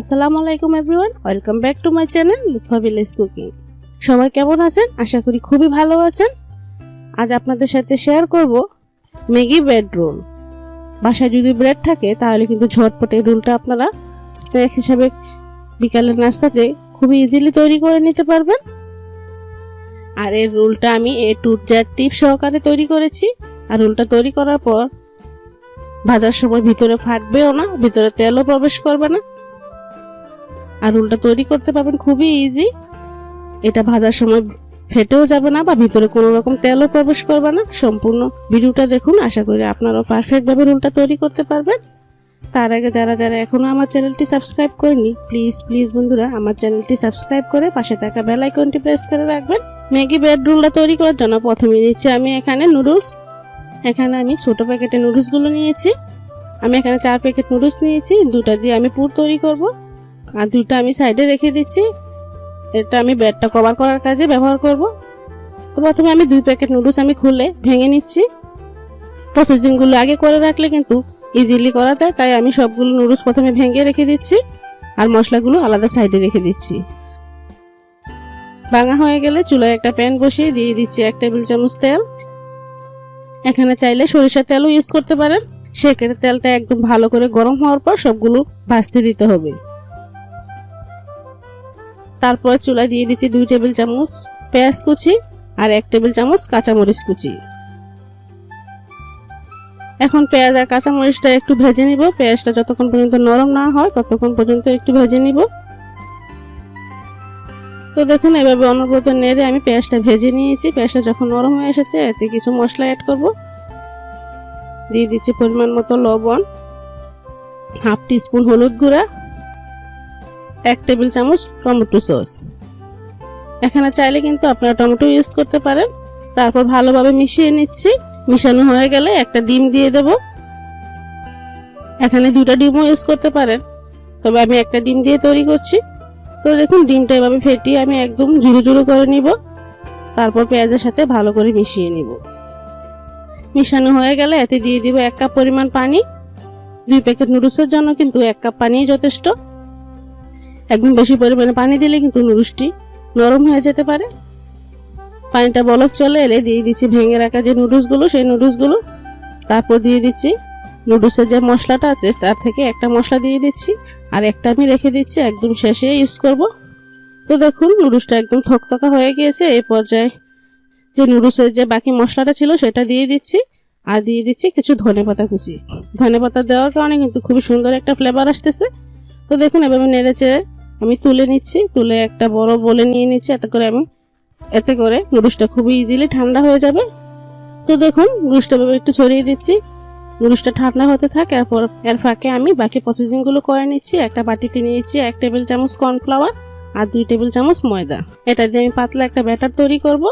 আসসালামু আলাইকুম everyone, welcome back to my channel Lutfa village cooking. সবাই কেমন আছেন? আশা করি খুবই ভালো আছেন। আজ আপনাদের সাথে শেয়ার করব ম্যাগি ব্রেড রোল বাসায় যদি ব্রেড থাকে, তাহলে কিন্তু ঝটপট এই রোলটা আপনারা স্ন্যাক্স হিসাবে বিকালের নাস্তাতে খুবই ইজিলি তৈরি করে নিতে পারবেন। আর এই রোলটা আমি এ টু জেড টিপ সহকারে তৈরি করেছি। আর রোলটা তৈরি করার পর ভাজার সময় ভিতরে ফাটবেও না, ভিতরে তেলও প্রবেশ করবে না। আর রোলটা তৈরি করতে পারবেন খুবই ইজি এটা ভাজার সময় ফেটেও যাবে না বা ভিতরে কোনো রকম তেলও প্রবেশ করবে না। সম্পূর্ণ ভিডিওটা দেখুন, আশা করি আপনারাও পারফেক্টভাবে রোলটা তৈরি করতে পারবেন। তার আগে যারা যারা এখনও আমার চ্যানেলটি সাবস্ক্রাইব করেনি প্লিজ প্লিজ বন্ধুরা, আমার চ্যানেলটি সাবস্ক্রাইব করে পাশে থাকা বেল আইকনটি প্রেস করে রাখবেন। ম্যাগি ব্রেড রোলটা তৈরি করার জন্য প্রথমে নিচ্ছি আমি এখানে নুডলস এখানে আমি ছোট প্যাকেটের নুডলসগুলো নিয়েছি। আমি এখানে চার প্যাকেট নুডলস নিয়েছি। দুটা দিয়ে আমি পুর তৈরি করব। আর দুটো আমি সাইডে রেখে দিচ্ছি। এটা আমি ব্রেডটা কভার করার কাজে ব্যবহার করব। তো প্রথমে আমি দুই প্যাকেট নুডলস আমি খুলে ভেঙে নিচ্ছি। প্রসেসিংগুলো আগে করে রাখলে কিন্তু ইজিলি করা যায়, তাই আমি সবগুলো নুডলস প্রথমে ভেঙে রেখে দিচ্ছি আর মশলাগুলো আলাদা সাইডে রেখে দিচ্ছি। ভাঙা হয়ে গেলে চুলায় একটা প্যান বসিয়ে দিয়ে দিচ্ছি এক টেবিল চামচ তেল। এখানে চাইলে সরিষার তেলও ইউজ করতে পারেন। সেক্ষেত্রে তেলটা একদম ভালো করে গরম হওয়ার পর সবগুলো ভাজতে দিতে হবে। তারপরে চুলায় দিয়ে দিচ্ছি দুই টেবিল চামচ পেঁয়াজ কুচি আর এক টেবিল চামচ কাঁচামরিচ কুচি। এখন পেঁয়াজ আর কাঁচামরিচটা একটু ভেজে নিব। পেঁয়াজটা যতক্ষণ পর্যন্ত নরম না হয়, ততক্ষণ পর্যন্ত একটু ভেজে নিব। তো দেখুন, এভাবে অনবরত নেড়ে আমি পেঁয়াজটা ভেজে নিয়েছি। পেঁয়াজটা যখন নরম হয়ে এসেছে, এতে কিছু মশলা অ্যাড করব। দিয়ে দিচ্ছি পরিমাণ মতো লবণ, হাফ টিস্পুন হলুদ গুঁড়া এক টেবিল চামচ টমেটো সস। এখানে চাইলে কিন্তু আপনারা টমেটো ইউজ করতে পারেন। তারপর ভালোভাবে মিশিয়ে নিচ্ছি। মিশানো হয়ে গেলে একটা ডিম দিয়ে দেব। এখানে দুটা ডিমও ইউজ করতে পারেন। তবে আমি একটা ডিম দিয়ে তৈরি করছি। তো দেখুন, ডিমটা এভাবে ফেটিয়ে আমি একদম জুড়ো জুড়ো করে নিব। তারপর পেঁয়াজের সাথে ভালো করে মিশিয়ে নিব। মিশানো হয়ে গেলে এতে দিয়ে দিব এক কাপ পরিমাণ পানি। দুই প্যাকেট নুডলসের জন্য কিন্তু এক কাপ পানি যথেষ্ট। একদম বেশি পরিমাণে পানি দিলে কিন্তু নুডলসটি নরম হয়ে যেতে পারে। পানিটা বলক চলে এলে দিয়ে দিচ্ছি ভেঙে রাখা যে নুডলসগুলো সেই নুডলসগুলো তারপর দিয়ে দিচ্ছি নুডলসের যে মশলাটা আছে, তার থেকে একটা মশলা দিয়ে দিচ্ছি। আর একটা আমি রেখে দিচ্ছি, একদম শেষে ইউজ করব। তো দেখুন নুডলসটা একদম থকথকা হয়ে গিয়েছে। এই পর্যায়ে যে নুডলসের যে বাকি মশলাটা ছিল, সেটা দিয়ে দিচ্ছি। আর দিয়ে দিচ্ছি কিছু ধনে পাতা কুচি। ধনে পাতা দেওয়ার কারণে কিন্তু খুবই সুন্দর একটা ফ্লেভার আসতেছে। তো দেখুন, এভাবে নেড়ে চেড়ে আমি তুলে নিচ্ছি, তুলে একটা বড় বলে নিয়ে নিচ্ছি, এতে করে আমি এতে করে নুডলসটা খুবই ইজিলি ঠান্ডা হয়ে যাবে। তো দেখুন নুডলসটা একটু ছড়িয়ে দিচ্ছি। নুডলসটা ঠান্ডা হতে থাকে, এরপর এর ফাঁকে আমি বাকি প্রসেসিংগুলো করে নিচ্ছি। একটা বাটিতে নিয়েছি এক টেবিল চামচ কর্নফ্লাওয়ার আর দুই টেবিল চামচ ময়দা। এটা দিয়ে আমি পাতলা একটা ব্যাটার তৈরি করব।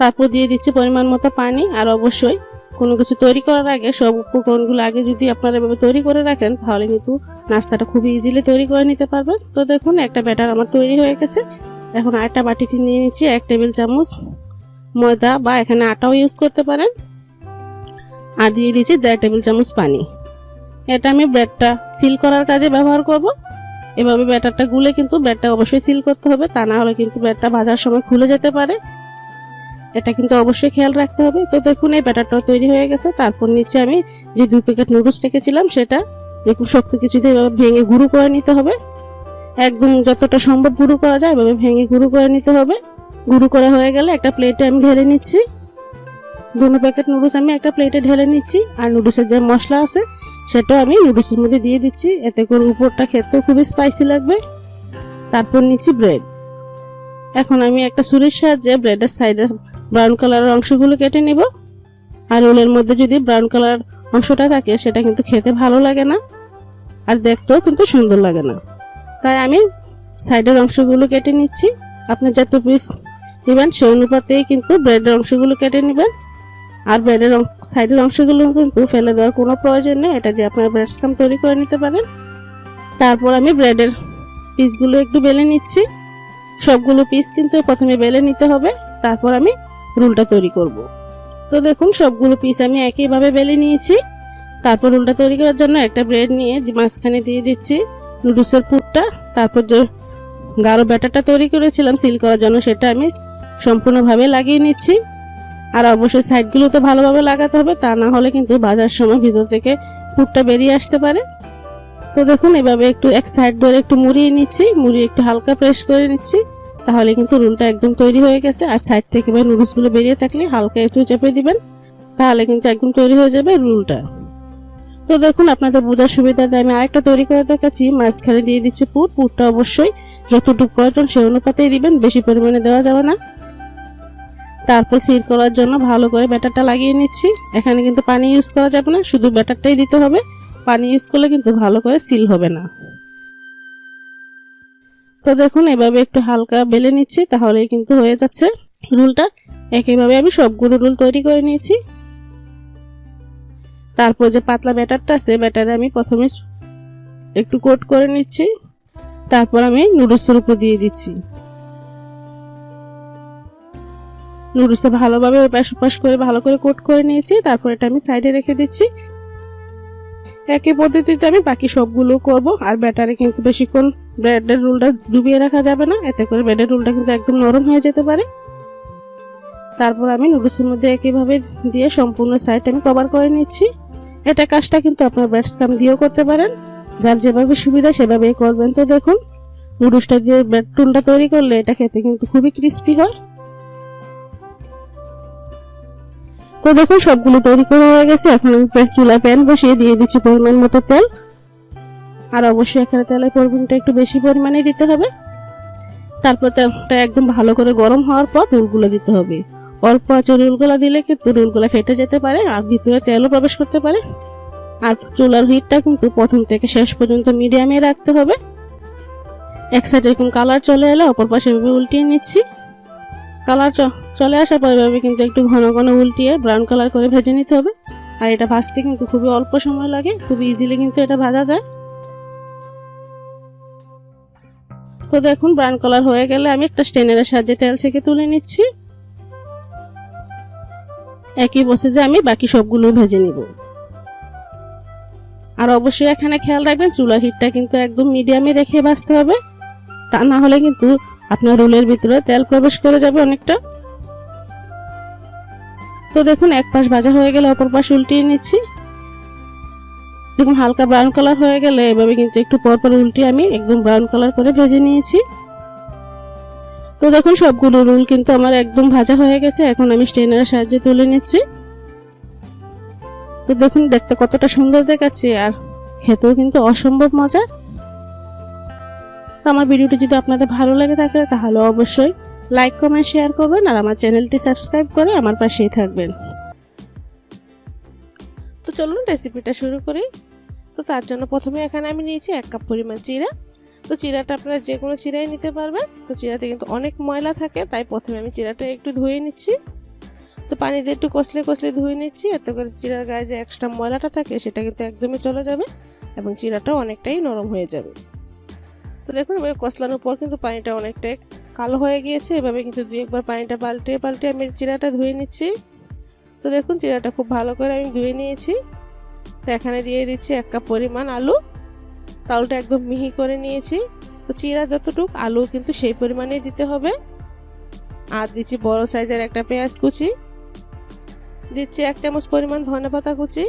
তারপর দিয়ে দিচ্ছি পরিমাণ মতো পানি, আর অবশ্যই কোনো কিছু তৈরি করার আগে সব উপকরণগুলো আগে যদি আপনারা এভাবে তৈরি করে রাখেন, তাহলে কিন্তু নাস্তাটা খুবই ইজিলি তৈরি করে নিতে পারবেন। তো দেখুন, একটা ব্যাটার আমার তৈরি হয়ে গেছে। এখন আরেকটা বাটিতে নিয়ে নিচ্ছি এক টেবিল চামচ ময়দা বা এখানে আটাও ইউজ করতে পারেন। আর দিয়ে দিচ্ছি দেড় টেবিল চামচ পানি। এটা আমি ব্রেডটা সিল করার কাজে ব্যবহার করব। এভাবে ব্যাটারটা গুলে কিন্তু ব্রেডটা অবশ্যই সিল করতে হবে, তা না হলে কিন্তু ব্রেডটা ভাজার সময় খুলে যেতে পারে। এটা কিন্তু অবশ্যই খেয়াল রাখতে হবে। তো দেখুন, এই ব্যাটারটাও তৈরি হয়ে গেছে। তারপর নিচে আমি যে দুই প্যাকেট নুডলস রেখেছিলাম, সেটা দেখুন শক্ত কিছু দিয়ে ভেঙে গুঁড়ো করে নিতে হবে। একদম যতটা সম্ভব গুঁড়ো করা যায়, এভাবে ভেঙে গুঁড়ো করে নিতে হবে। গুঁড়ো করা হয়ে গেলে একটা প্লেটে আমি ঢেলে নিচ্ছি। দুটো প্যাকেট নুডলস আমি একটা প্লেটে ঢেলে নিচ্ছি। আর নুডলসের যে মশলা আছে, সেটাও আমি নুডলসের মধ্যে দিয়ে দিচ্ছি। এতে করে উপরটা খেতেও খুবই স্পাইসি লাগবে। তারপর নিচ্ছি ব্রেড এখন আমি একটা ছুরির সাহায্যে ব্রেডের সাইডের ব্রাউন কালারের অংশগুলো কেটে নেব। আর রোলের মধ্যে যদি ব্রাউন কালার অংশটা থাকে, সেটা কিন্তু খেতে ভালো লাগে না। আর দেখতেও কিন্তু সুন্দর লাগে না। তাই আমি সাইডের অংশগুলো কেটে নিচ্ছি। আপনি যত পিস নেবেন, সেই অনুপাতেই কিন্তু ব্রেডের অংশগুলো কেটে নেবেন। আর ব্রেডের সাইডের অংশগুলো কিন্তু ফেলে দেওয়ার কোনো প্রয়োজন নেই। এটা দিয়ে আপনার ব্রেড স্কাম তৈরি করে নিতে পারেন। তারপর আমি ব্রেডের পিসগুলো একটু বেলে নিচ্ছি। সবগুলো পিস কিন্তু প্রথমে বেলে নিতে হবে। তারপর আমি রুলটা তৈরি করব। তো দেখুন, সবগুলো পিস আমি একইভাবে বেলে নিয়েছি। তারপর রুলটা তৈরি করার জন্য একটা ব্রেড নিয়ে মাঝখানে দিয়ে দিচ্ছি নুডলসের পুরটা। তারপর যে গাঢ় ব্যাটারটা তৈরি করেছিলাম সিল করার জন্য সেটা আমি সম্পূর্ণভাবে লাগিয়ে নিচ্ছি। আর অবশ্যই সাইডগুলো তো ভালোভাবে লাগাতে হবে, তা না হলে কিন্তু বাজার সময় ভিতর থেকে পুরটা বেরিয়ে আসতে পারে। তো দেখুন, এভাবে একটু এক সাইড ধরে একটু মুড়িয়ে নিচ্ছি, মুড়িয়ে একটু হালকা প্রেস করে নিচ্ছি। তাহলে কিন্তু রুলটা একদম তৈরি হয়ে গেছে। আর সাইড থেকে এবার নুডলসগুলো বেরিয়ে থাকলে হালকা একটু চেপে দিবেন, তাহলে কিন্তু একদম তৈরি হয়ে যাবে রুলটা তো দেখুন, আপনাদের বোঝার সুবিধাতে আমি আরেকটা তৈরি করে দেখাচ্ছি। মাঝখানে দিয়ে দিচ্ছি পুর। পুরটা অবশ্যই যতটুকু প্রয়োজন সে অনুপাতেই দিবেন, বেশি পরিমাণে দেওয়া যাবে না। তারপর সিল করার জন্য ভালো করে ব্যাটারটা লাগিয়ে নিচ্ছি। এখানে কিন্তু পানি ইউজ করা যাবে না, শুধু ব্যাটারটাই দিতে হবে। পানি ইউজ করলে কিন্তু ভালো করে সিল হবে না। তো দেখুন, এভাবে একটু হালকা বেলে নিচ্ছি তাহলে কিন্তু হয়ে যাচ্ছে রুলটা। একইভাবে আমি সবগুলো রুল তৈরি করে নিয়েছি। তারপর যে পাতলা ব্যাটারটা আছে, ব্যাটারে আমি প্রথমে একটু কোট করে নিচ্ছি। তারপর আমি নুডলসের উপর দিয়ে দিচ্ছি। নুডলসটা ভালোভাবে ওপাশ ওপাশ করে, ভালো করে কোট করে নিয়েছি। তারপর এটা আমি সাইডে রেখে দিচ্ছি। একই পদ্ধতিতে আমি বাকি সবগুলো করব। আর ব্যাটারে কিন্তু বেশিক্ষণ ব্রেডের রোলটা ডুবিয়ে রাখা যাবে না। এতে করে ব্রেডের রোলটা কিন্তু একদম নরম হয়ে যেতে পারে। তারপর আমি নুডলসের মধ্যে একইভাবে দিয়ে সম্পূর্ণ সাইড আমি কভার করে নিচ্ছি। এটা কাজটা কিন্তু আপনার ব্রেড স্কাম দিয়েও করতে পারেন। যার যেভাবে সুবিধা সেভাবেই করবেন। তো দেখুন, নুডলসটা দিয়ে ব্রেড টুলটা তৈরি করলে এটা খেতে কিন্তু খুবই ক্রিস্পি হয়। তো দেখুন, সবগুলো তৈরি করা হয়ে গেছে। এখন আমি চুলায় প্যান বসিয়ে দিয়ে দিচ্ছি পরিমাণ মতো তেল। আর অবশ্যই এখানে তেলের পরিমাণটা একটু বেশি পরিমাণে দিতে হবে। তারপর তেলটা একদম ভালো করে গরম হওয়ার পর রুলগুলো দিতে হবে। অল্প আছে রুলগুলো দিলে কিন্তু রুলগুলো ফেটে যেতে পারে আর ভিতরে তেলও প্রবেশ করতে পারে। আর চুলার হিটটা কিন্তু প্রথম থেকে শেষ পর্যন্ত মিডিয়ামে রাখতে হবে। এক সাইড এরকম কালার চলে এলে অপর পাশে উল্টিয়ে নিচ্ছি। কালার চলে আসার পর এভাবে কিন্তু একটু ঘন ঘন উল্টিয়ে ব্রাউন কালার করে ভেজে নিতে হবে। আর এটা ভাজতে কিন্তু খুবই অল্প সময় লাগে খুবই ইজিলি কিন্তু এটা ভাজা যায়। তো দেখুন ব্রাউন কালার হয়ে গেলে আমি একটা স্টেনারের সাহায্যে তেল ছেঁকে তুলে নিচ্ছি। একই যে আমি বাকি সবগুলো ভেজে নিব। আর অবশ্যই এখানে খেয়াল রাখবেন, চুলার হিটটা কিন্তু একদম মিডিয়ামে রেখে ভাজতে হবে। তা না হলে কিন্তু আপনার রোলের ভিতরে তেল প্রবেশ করে যাবে অনেকটা। তো দেখুন, এক পাশ ভাজা হয়ে গেলে অপর পাশ উল্টিয়ে নিচ্ছি। দেখুন, হালকা ব্রাউন কালার হয়ে গেলে এভাবে কিন্তু একটু পর পর উল্টিয়ে আমি একদম ব্রাউন কালার করে ভেজে নিয়েছি। তো দেখুন, সবগুলো রুল কিন্তু আমার একদম ভাজা হয়ে গেছে। এখন আমি স্টেনারের সাহায্যে তুলে নিচ্ছি। তো দেখুন, দেখতে কতটা সুন্দর দেখাচ্ছে আর খেতেও কিন্তু অসম্ভব মজা আমার ভিডিওটি যদি আপনাদের ভালো লাগে থাকে, তাহলে অবশ্যই লাইক কমেন্ট শেয়ার করবেন আর আমার চ্যানেলটি সাবস্ক্রাইব করে আমার পাশেই থাকবেন। তো চলুন রেসিপিটা শুরু করি। তো তার জন্য প্রথমে এখানে আমি নিয়েছি এক কাপ পরিমাণ চিরা। তো চিরাটা আপনারা যে কোনো চিরাই নিতে পারবেন। তো চিরাতে কিন্তু অনেক ময়লা থাকে, তাই প্রথমে আমি চিরাটা একটু ধুয়ে নিচ্ছি। তো পানি দিয়ে একটু কষলে কষলে ধুয়ে নিচ্ছি, এতে করে চিরার গায়ে যে এক্সট্রা ময়লাটা থাকে সেটা কিন্তু একদমই চলে যাবে এবং চিরাটাও অনেকটাই নরম হয়ে যাবে। তো দেখুন কষলানোর পর কিন্তু পানিটা অনেকটাই কালো হয়ে গিয়েছে, এভাবে কিন্তু দুই একবার পানিটা পাল্টে পাল্টে আমি চিরাটা ধুয়ে নিচ্ছি। তো দেখুন চিরাটা খুব ভালো করে আমি ধুয়ে নিয়েছি। তো এখানে দিয়ে দিচ্ছি এক কাপ পরিমাণ আলু। তালটা একদম মিহি করে নিয়েছি। তো চিরা যতটুক, আলু কিন্তু সেই পরিমাণেই দিতে হবে। আর দিচ্ছি বড় সাইজের একটা পেঁয়াজ কুচি। দিচ্ছি এক চামচ পরিমাণ ধনে পাতা কুচি।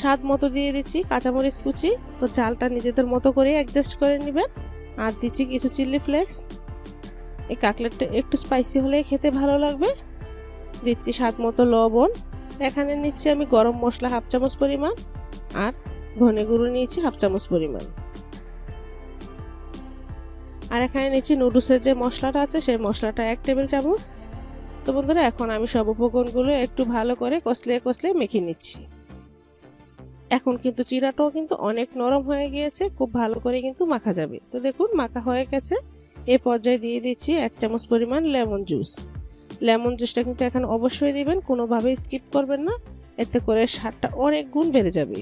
স্বাদ মতো দিয়ে দিচ্ছি কাঁচামরিচ কুচি। তো চালটা নিজেদের মতো করে অ্যাডজাস্ট করে নেবেন। আর দিচ্ছি কিছু চিলি ফ্লেক্স। এই কাকলেটটা একটু স্পাইসি হলে খেতে ভালো লাগবে। দিচ্ছি স্বাদ মতো লবণ। এখানে নিচ্ছি আমি গরম মশলা হাফ চামচ পরিমাণ আর ধনে গুঁড়ো নিয়েছি হাফ চামচ পরিমাণ। আর এখানে নিচ্ছি নুডলসের যে মশলাটা আছে, সেই মশলাটা এক টেবিল চামচ। তো বন্ধুরা, এখন আমি সব উপকরণগুলো একটু ভালো করে কষলে কষলে মেখে নিচ্ছি। এখন কিন্তু চিরাটাও কিন্তু অনেক নরম হয়ে গিয়েছে, খুব ভালো করে কিন্তু মাখা যাবে। তো দেখুন, মাখা হয়ে গেছে। এ পর্যায়ে দিয়ে দিচ্ছি এক চামচ পরিমাণ লেমন জুস। লেমন জুসটা কিন্তু এখন অবশ্যই দিবেন, কোনোভাবেই স্কিপ করবেন না। এতে করে স্বাদটা অনেক গুণ বেড়ে যাবে।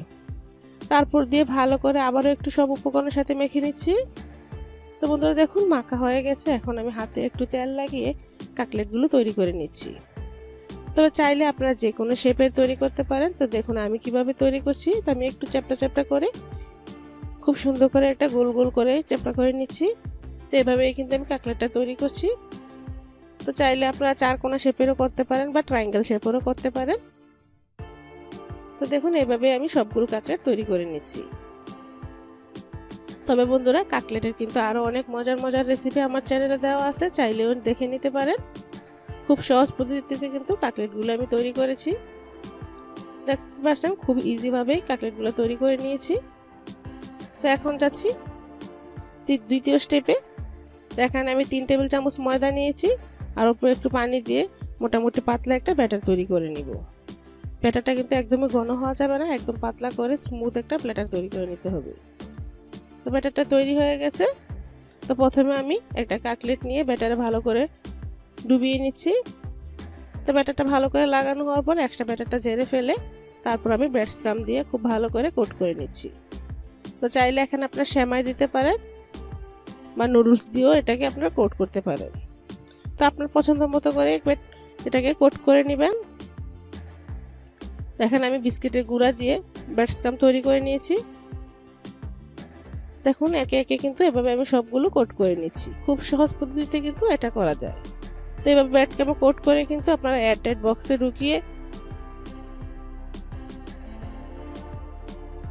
তারপর দিয়ে ভালো করে আবারও একটু সব উপকরণের সাথে মেখে নিচ্ছি। তো বন্ধুরা, দেখুন, মাখা হয়ে গেছে। এখন আমি হাতে একটু তেল লাগিয়ে কাকলেটগুলো তৈরি করে নিচ্ছি। তবে চাইলে আপনারা যে কোনো শেপের তৈরি করতে পারেন। তো দেখুন, আমি কীভাবে তৈরি করছি। তো আমি একটু চ্যাপটা চ্যাপটা করে, খুব সুন্দর করে একটা গোল গোল করে চ্যাপটা করে নিচ্ছি। তো এভাবেই কিন্তু আমি কাটলেটটা তৈরি করছি। তো চাইলে আপনারা চার কোনা শেপেরও করতে পারেন বা ট্রায়াঙ্গেল শেপেরও করতে পারেন। তো দেখুন এভাবে আমি সবগুলো কাটলেট তৈরি করে নিচ্ছি। তবে বন্ধুরা কাটলেটের কিন্তু আরও অনেক মজার মজার রেসিপি আমার চ্যানেলে দেওয়া আছে। চাইলেও দেখে নিতে পারেন। খুব সহজ পদ্ধতিতে কিন্তু কাটলেটগুলো আমি তৈরি করেছি। দেখতে পাচ্ছেন খুব ইজিভাবেই কাটলেটগুলো তৈরি করে নিয়েছি। তো এখন যাচ্ছি দ্বিতীয় স্টেপে এখানে আমি তিন টেবিল চামচ ময়দা নিয়েছি আর উপরে একটু পানি দিয়ে মোটামুটি পাতলা একটা ব্যাটার তৈরি করে নিব। ব্যাটারটা কিন্তু একদমই ঘন হওয়া যাবে না, একদম পাতলা করে স্মুথ একটা ব্যাটার তৈরি করে নিতে হবে। তো ব্যাটারটা তৈরি হয়ে গেছে। তো প্রথমে আমি একটা কাটলেট নিয়ে ব্যাটারে ভালো করে ডুবিয়ে নিচ্ছি। তো ব্যাটারটা ভালো করে লাগানো হওয়ার পর এক্সট্রা ব্যাটারটা ঝেড়ে ফেলে তারপর আমি ব্রেড স্কাম দিয়ে খুব ভালো করে কোট করে নিচ্ছি। তো চাইলে এখানে আপনার শ্যামাই দিতে পারেন বা নুডলস দিয়েও এটাকে আপনারা কোট করতে পারেন। তো আপনার পছন্দ মতো করে এটাকে কোট করে নেবেন। দেখেন আমি বিস্কিটের গুঁড়া দিয়ে ব্যাটসকাম তৈরি করে নিয়েছি। দেখুন একে একে কিন্তু এভাবে আমি সবগুলো কোট করে নিচ্ছি। খুব সহজ পদ্ধতিতে কিন্তু এটা করা যায়। তো এভাবে ব্যাটকামে কোট করে কিন্তু আপনারা এয়ারটাইট বক্সে ঢুকিয়ে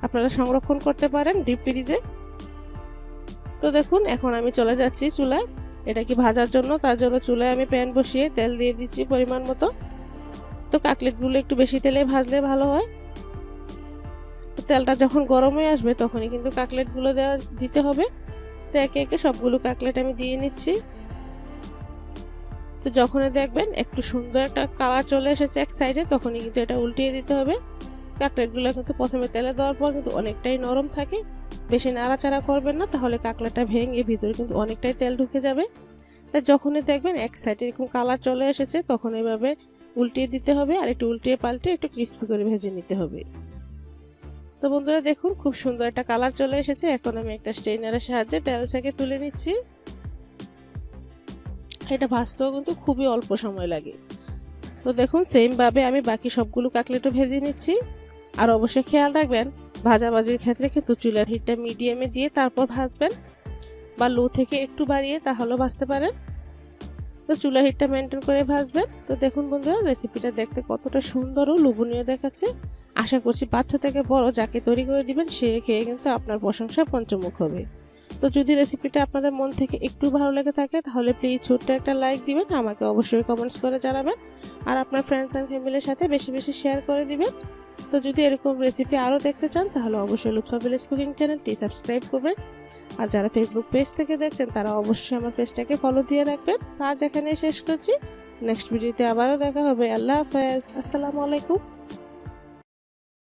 আপনারা সংরক্ষণ করতে পারেন ডিপ ফ্রিজে তো দেখুন, এখন আমি চলে যাচ্ছি চুলায়। এটা কি ভাজার জন্য? তার জন্য চুলায় আমি প্যান বসিয়ে তেল দিয়ে দিচ্ছি পরিমাণ মতো। তো কাটলেটগুলো একটু বেশি তেলে ভাজলে ভালো হয়। তেলটা যখন গরম হয়ে আসবে তখনই কিন্তু কাটলেটগুলো দেওয়া দিতে হবে। তো একে একে সবগুলো কাটলেট আমি দিয়ে নিচ্ছি। তো যখনই দেখবেন একটু সুন্দর একটা কালার চলে এসেছে এক সাইডে তখনই কিন্তু এটা উল্টিয়ে দিতে হবে। কাকলেটগুলো কিন্তু প্রথমে তেলে দেওয়ার পর কিন্তু অনেকটাই নরম থাকে। বেশি নাড়াচাড়া করবেন না, তাহলে কাকলাটা ভেঙে ভিতরে কিন্তু অনেকটাই তেল ঢুকে যাবে। তাই যখনই দেখবেন এক সাইডে এরকম কালার চলে এসেছে, তখন এভাবে উল্টিয়ে দিতে হবে আর একটু উল্টিয়ে পাল্টে একটু ক্রিস্পি করে ভেজে নিতে হবে। তো বন্ধুরা দেখুন, খুব সুন্দর একটা কালার চলে এসেছে। এখন আমি একটা স্টেইনারের সাহায্যে তেল থেকে তুলে নিচ্ছি। এটা ভাজতেও কিন্তু খুবই অল্প সময় লাগে। তো দেখুন সেমভাবে আমি বাকি সবগুলো কাকলেটও ভেজে নিচ্ছি। আর অবশ্যই খেয়াল রাখবেন, ভাজাভাজির ক্ষেত্রে কিন্তু চুলার হিটটা মিডিয়ামে দিয়ে তারপর ভাজবেন বা লো থেকে একটু বাড়িয়ে তাহলেও ভাজতে পারেন। তো চুলা হিটটা মেনটেন করে ভাজবেন। তো দেখুন বন্ধুরা রেসিপিটা দেখতে কতটা সুন্দর ও লোভনীয় দেখাচ্ছে। আশা করছি বাচ্চা থেকে বড় যাকে তৈরি করে দিবেন, সে খেয়ে কিন্তু আপনার প্রশংসা পঞ্চমুখ হবে। তো যদি রেসিপিটা আপনাদের মন থেকে একটু ভালো লেগে থাকে, তাহলে প্লিজ ছোট্ট একটা লাইক দিবেন, আমাকে অবশ্যই কমেন্টস করে জানাবেন। আর আপনার ফ্রেন্ডস অ্যান্ড ফ্যামিলির সাথে বেশি বেশি শেয়ার করে দিবেন। তো যদি এরকম রেসিপি আরও দেখতে চান, তাহলে অবশ্যই লুৎফা ভিলেজ কুকিং চ্যানেলটি সাবস্ক্রাইব করবেন। আর যারা ফেসবুক পেজ থেকে দেখছেন, তারা অবশ্যই আমার পেজটাকে ফলো দিয়ে রাখবেন। আজ এখানে শেষ করছি। নেক্সট ভিডিওতে আবারও দেখা হবে। আল্লাহ হাফেজ। আসসালামু আলাইকুম।